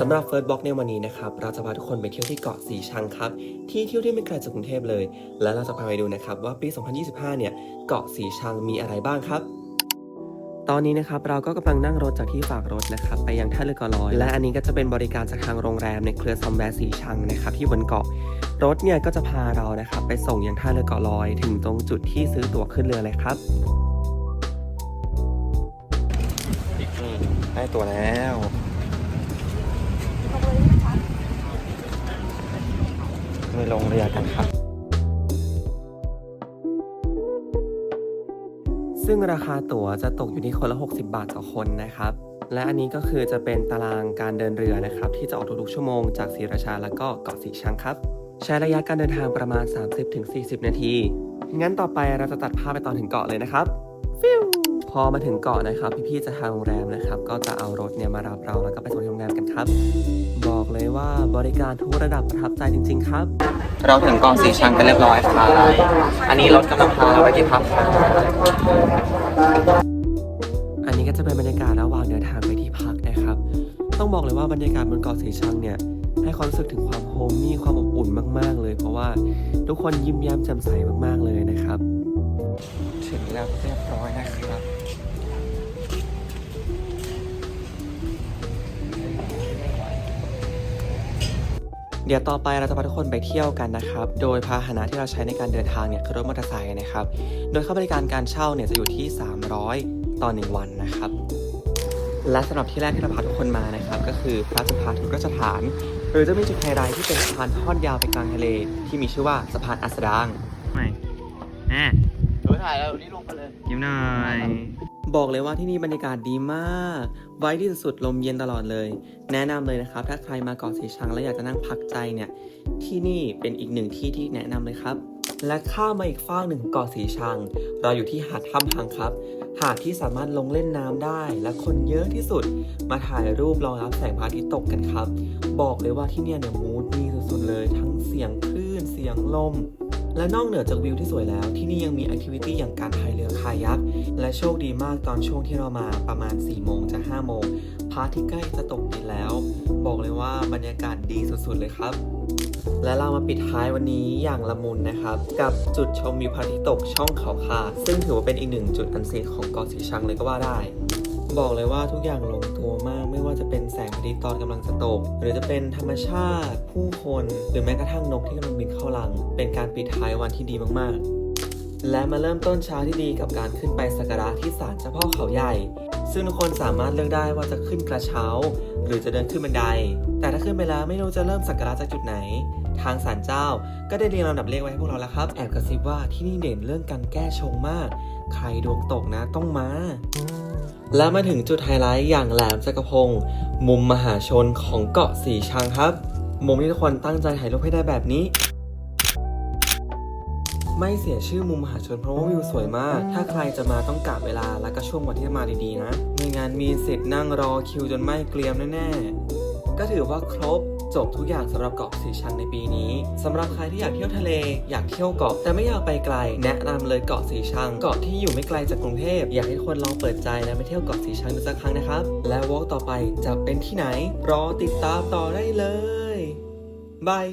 สำหรับเฟิร์สบล็อกในวันนี้นะครับ เราจะพาทุกคนไปเที่ยวที่เกาะสีชังครับ ที่เที่ยวที่ไม่ไกลจากกรุงเทพเลย และเราจะพาไปดูนะครับว่าปี 2025 เนี่ย เกาะสีชังมีอะไรบ้างครับ ตอนนี้นะครับเราก็กำลังนั่งรถจากที่ฝากรถนะครับไปยังท่าเรือกาะลอย และอันนี้ก็จะเป็นบริการจากทางโรงแรมในเครือซอมแวร์สีชังนะครับที่บนเกาะ รถเนี่ยก็จะพาเรานะครับไปส่งยังท่าเรือกาะลอย ถึงตรงจุดที่ซื้อตั๋วขึ้นเรือเลยครับนี่ได้ตั๋วแล้ว ไปลงเรือกันครับ ซึ่งราคาตั๋วจะตกอยู่ที่คนละ 60 บาทต่อคนนะครับ และอันนี้ก็คือจะเป็นตารางการเดินเรือนะครับ ที่จะออกทุกๆชั่วโมงจากศรีราชาแล้วก็เกาะสีชังครับ ใช้ระยะการเดินทางประมาณ 30-40 นาที งั้นต่อไปเราจะตัดภาพไปตอนถึงเกาะเลยนะครับฟิวพอมาถึงเกาะนะครับ พี่ๆจะทางโรงแรมนะครับ ก็จะเอารถเนี่ยมารับเราแล้วก็ไปส่งที่โรงแรมกันครับ บอกเลยว่าบริการทุกระดับประทับใจจริง ๆ ครับ เราถึงเกาะสีชังกันเรียบร้อยครับอันนี้รถกำลังพาเราไปที่พักครับอันนี้ก็จะเป็นบรรยากาศระหว่างเดินทางไปที่พักนะครับ ต้องบอกเลยว่าบรรยากาศบนเกาะสีชังเนี่ยให้ความรู้สึกถึงความโฮมมี่ความอบอุ่นมาก ๆ เลย เพราะว่าทุกคนยิ้มแย้มแจ่มใสมากๆเลยนะครับ ถึงแล้วเรียบร้อยนะครับ เดี๋ยวต่อไปเราจะพาทุกคนไปเที่ยวกันนะครับ โดยพาหนะที่เราใช้ในการเดินทางเนี่ยคือรถมอเตอร์ไซค์นะครับ โดยค่าบริการการเช่าเนี่ยจะอยู่ที่ 300 ต่อ 1 วันนะครับ และสำหรับที่แรกที่เราพาทุกคนมานะครับ ก็คือพระสุธาทุราชฐาน หรือจะมีจุดไฮไลท์ที่เป็นสะพานทอดยาวไปกลางทะเล ที่มีชื่อว่าสะพานอัสดาง ถ่ายแล้วนี่ลงไปเลย ยิ้มหน่อย บอกเลยว่าที่นี่บรรยากาศดีมาก ไว้ที่สุดลมเย็นตลอดเลย แนะนำเลยนะครับ ถ้าใครมาเกาะสีชังแล้วอยากจะนั่งพักใจเนี่ย ที่นี่เป็นอีกหนึ่งที่ที่แนะนำเลยครับ และข้ามมาอีกฟากหนึ่งของเกาะสีชัง เราอยู่ที่หาดถ้ำพังครับ หาดที่สามารถลงเล่นน้ำได้ และคนเยอะที่สุด มาถ่ายรูปรอรับแสงพระอาทิตย์ตกกันครับ บอกเลยว่าที่เนี่ยเนี่ยมูดดีสุดๆเลย ทั้งเสียงคลื่น เสียงลม และนอกเหนือจากวิวที่สวยแล้ว ที่นี่ยังมีแอคทิวิตี้อย่างการพายเรือคายักและโชคดีมากตอนช่วงที่เรามาประมาณ 4 โมงจะ 5 โมงพระอาทิตย์ใกล้จะตกดินแล้ว บอกเลยว่าบรรยากาศดีสุดๆเลยครับ และเรามาปิดท้ายวันนี้อย่างละมุนนะครับ กับจุดชมวิวพระอาทิตย์ตกช่องเขาขาซึ่งถือว่าเป็นอีกหนึ่งจุดอันซีนของเกาะสีชังเลยก็ว่าได้ บอกเลยว่าทุกอย่างลงตัวมาก ไม่ว่าจะเป็นแสงพระอาทิตย์ตอนกำลังจะตก หรือจะเป็นธรรมชาติ ผู้คน หรือแม้กระทั่งนกที่กำลังบินเข้ารัง เป็นการปิดท้ายวันที่ดีมากๆ และมาเริ่มต้นเช้าที่ดีกับการขึ้นไปสักการะที่ศาลเจ้าพ่อเขาใหญ่ ซึ่งทุกคนสามารถเลือกได้ว่าจะขึ้นกระเช้า หรือจะเดินขึ้นบันได แต่ถ้าขึ้นไปแล้วไม่รู้จะเริ่มสักการะจากจุดไหน ทางศาลเจ้า ก็ได้เรียงลำดับเลขไว้ให้พวกเราแล้วครับ แอบกระซิบว่าที่นี่เด่นเรื่องการแก้ชงมาก ใครดวงตกนะต้องมา และมาถึงจุดไฮไลท์อย่างแหลมจักรพงศ์มุมมหาชนของเกาะสีชังครับ มุมที่ทุกคนตั้งใจถ่ายรูปให้ได้แบบนี้ไม่เสียชื่อมุมมหาชนเพราะว่าวิวสวยมาก ถ้าใครจะมาต้องกะเวลาและก็ช่วงวันที่จะมาดีๆนะไม่งั้นมีสิทธิ์นั่งรอคิวจนไม่เกรียมแน่ๆ ก็ถือว่าครบ จบทุกอย่างสำหรับเกาะสีชังในปีนี้สำหรับใครที่อยากเที่ยวทะเล อยากเที่ยวเกาะแต่ไม่อยากไปไกล แนะนำเลยเกาะสีชัง เกาะที่อยู่ไม่ไกลจากกรุงเทพอยากให้คนลองเปิดใจและไปเที่ยวเกาะสีชังดูสักครั้งนะครับ และวอล์กต่อไปจะเป็นที่ไหน รอติดตามต่อได้เลยบาย